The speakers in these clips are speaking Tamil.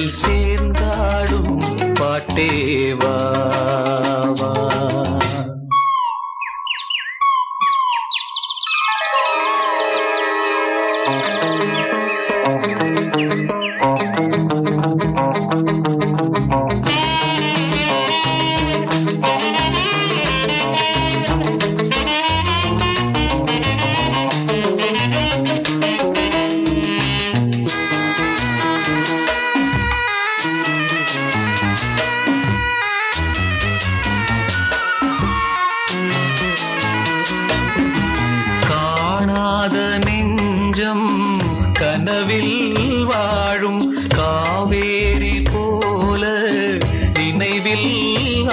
மனதில் சேர்ந்தாடும் பாட்டேவா கனவில் வாழும் காவேரி போல நினைவில்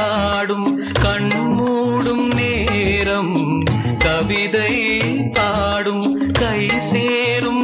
ஆடும் கண்மூடும் நேரம் கவிதை பாடும் கை சேரும்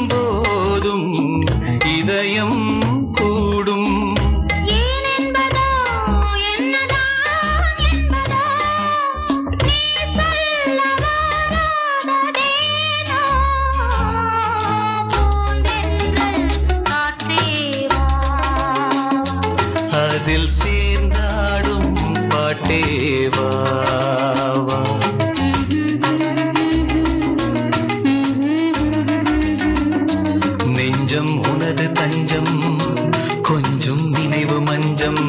மனதில் சீர்ந்தாடும் பாட்டேவா நெஞ்சம் உனது தஞ்சம் கொஞ்சம் நினைவு மஞ்சம்.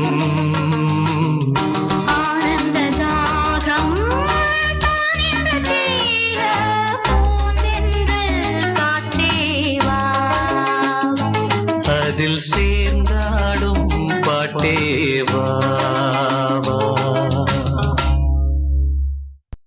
அதில்